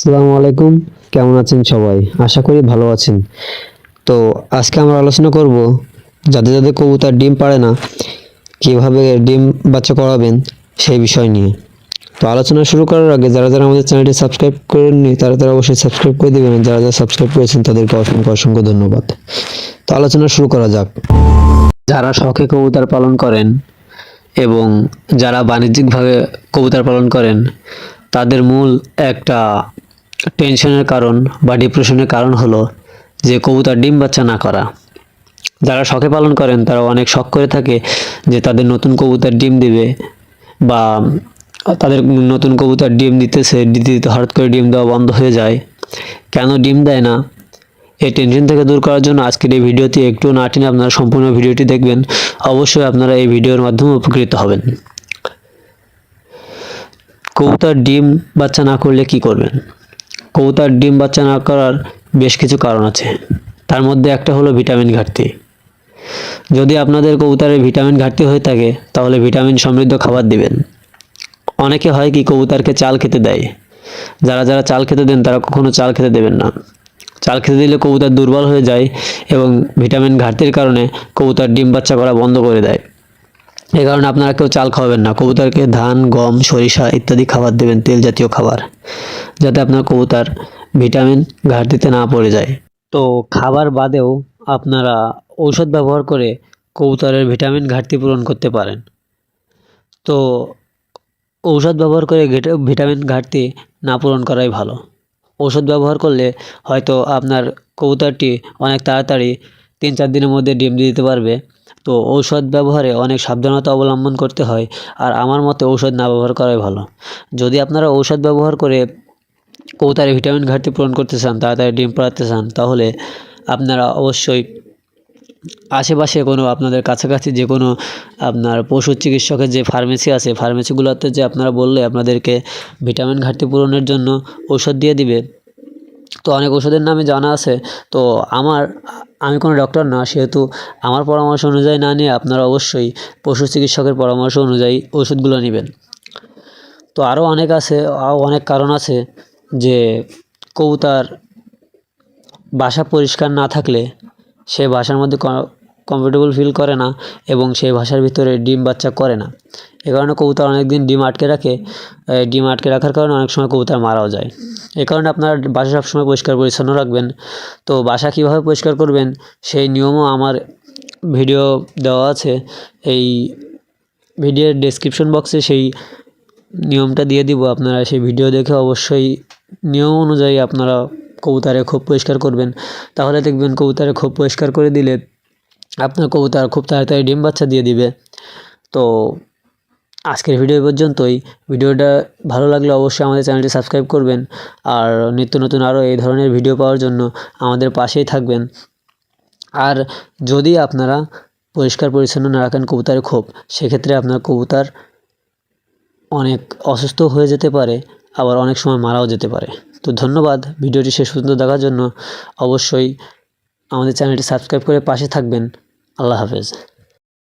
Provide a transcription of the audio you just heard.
আসসালামু আলাইকুম। কেমন আছেন সবাই? আশা করি ভালো আছেন। তো আজকে আমরা আলোচনা করব যাদের যাদের কবুতর ডিম পারে না, কীভাবে ডিম বাচ্চা করাবেন সেই বিষয় নিয়ে। তো আলোচনা শুরু করার আগে যারা যারা আমাদের চ্যানেলটি সাবস্ক্রাইব করেননি, তারা তারা অবশ্যই সাবস্ক্রাইব করে দেবেন যারা যারা সাবস্ক্রাইব করেছেন, তাদেরকে অসংখ্য অসংখ্য ধন্যবাদ। তো আলোচনা শুরু করা যাক। যারা শখে কবুতর পালন করেন এবং যারা বাণিজ্যিকভাবে কবুতর পালন করেন, তাদের মূল একটা টেনশনের কারণ বা ডিপ্রেশনের কারণ হলো যে কবুতর ডিম বাচ্চা না করা। যারা শখে পালন করেন তারা অনেক শখ করে থাকে যে তাদের নতুন কবুতর ডিম দিবে বা তাদের নতুন কবুতর ডিম দিতেছে, দিতে দিতে হঠাৎ করে ডিম দেওয়া বন্ধ হয়ে যায়। কেন ডিম দেয় না? এই টেনশন থেকে দূর করার জন্য আজকের এই ভিডিওটি একটু না টেনে আপনারা সম্পূর্ণ ভিডিওটি দেখবেন। অবশ্যই আপনারা এই ভিডিওর মাধ্যমে উপকৃত হবেন। কবুতর ডিম বাচ্চা না করলে কি করবেন? কবুতর ডিম বাচ্চা না করার বেশ কিছু কারণ আছে। তার মধ্যে একটা হলো ভিটামিন ঘাটতি। যদি আপনাদের কবুতারে ভিটামিন ঘাটতি হয়ে থাকে, তাহলে ভিটামিন সমৃদ্ধ খাবার দিবেন। অনেকে হয় কি কবুতারকে চাল খেতে দেয়। যারা যারা চাল খেতে দেন, তারা কখনো চাল খেতে দেবেন না। চাল খেতে দিলে কবুতর দুর্বল হয়ে যায় এবং ভিটামিন ঘাটতির কারণে কবুতর ডিম বাচ্চা করা বন্ধ করে দেয়। এই কারণে আপনারা কেউ চাল খাওয়াবেন না। কবুতরকে ধান, গম, সরিষা ইত্যাদি খাবার দেবেন, তেল জাতীয় খাবার, যাতে আপনার কবুতর ভিটামিন ঘাটতিতে না পড়ে যায়। তো খাবার বাদেও আপনারা ঔষধ ব্যবহার করে কবুতরের ভিটামিন ঘাটতি পূরণ করতে পারেন। তো ঔষধ ব্যবহার করে ভিটামিন ঘাটতি না পূরণ করাই ভালো। ঔষধ ব্যবহার করলে হয়তো আপনার কবুতরটি অনেক তাড়াতাড়ি তিন চার দিনের মধ্যে ডিম দিতে পারবে। তো ঔষধ ব্যবহারে অনেক সাবধানতা অবলম্বন করতে হয়। আর আমার মতে ঔষধ না ব্যবহার করাই ভালো। যদি আপনারা ঔষধ ব্যবহার করে কৌতারে ভিটামিন ঘাটতি পূরণ করতে চান, তাড়াতাড়ি ডিম পাড়াতে চান, তাহলে আপনারা অবশ্যই আশেপাশে কোনো আপনাদের কাছাকাছি যে কোনো আপনার পশু চিকিৎসকের যে ফার্মেসি আছে, ফার্মেসিগুলোতে যে আপনারা বললে আপনাদেরকে ভিটামিন ঘাটতি পূরণের জন্য ঔষধ দিয়ে দিবে। তো অনেক ওষুধের নামে জানা আছে। তো আমার, আমি কোনো ডক্টর না, সেহেতু আমার পরামর্শ অনুযায়ী না নিয়ে আপনারা অবশ্যই পশু চিকিৎসকের পরামর্শ অনুযায়ী ওষুধগুলো নেবেন। তো আরও অনেক আছে অনেক কারণ আছে যে কবুতার বাসা পরিষ্কার না থাকলে সে বাসার মধ্যে কমফোর্টেবল ফিল করে না এবং সেই বাসার ভিতরে ডিম বাচ্চা করে না। এ কারণে কবুতর অনেক দিন ডিম আটকে রাখে ডিম আটকে রাখার কারণে অনেক সময় কবুতর মারাও যায়। এ কারণে আপনার বাসা সবসময় পরিষ্কার পরিচ্ছন্ন রাখবেন। তো বাসা কীভাবে পরিষ্কার করবেন সেই নিয়মও আমার ভিডিও দেওয়া আছে। এই ভিডিওর ডেসক্রিপশন বক্সে সেই নিয়মটা দিয়ে দিব। আপনারা সেই ভিডিও দেখে অবশ্যই নিয়ম অনুযায়ী আপনারা কবুতরে খোপ পরিষ্কার করবেন। তাহলে দেখবেন কবুতরে খোপ পরিষ্কার করে দিলে আপনার কবুতর খুব তাড়াতাড়ি ডিম বাচ্চা দিয়ে দিবে। তো আজকের ভিডিও পর্যন্তই। ভিডিওটা ভালো লাগলে অবশ্যই আমাদের চ্যানেলটি সাবস্ক্রাইব করবেন। আর নিত্য নতুন আরও এই ধরনের ভিডিও পাওয়ার জন্য আমাদের পাশেই থাকবেন। আর যদি আপনারা পরিষ্কার পরিচ্ছন্ন না রাখেন কবুতরের খোপ, সেক্ষেত্রে আপনার কবুতর অনেক অসুস্থ হয়ে যেতে পারে, আবার অনেক সময় মারাও যেতে পারে। তো ধন্যবাদ, ভিডিওটি শেষ পর্যন্ত দেখার জন্য। অবশ্যই আমাদের চ্যানেলটি সাবস্ক্রাইব করে পাশে থাকবেন। আল্লাহ হাফেজ।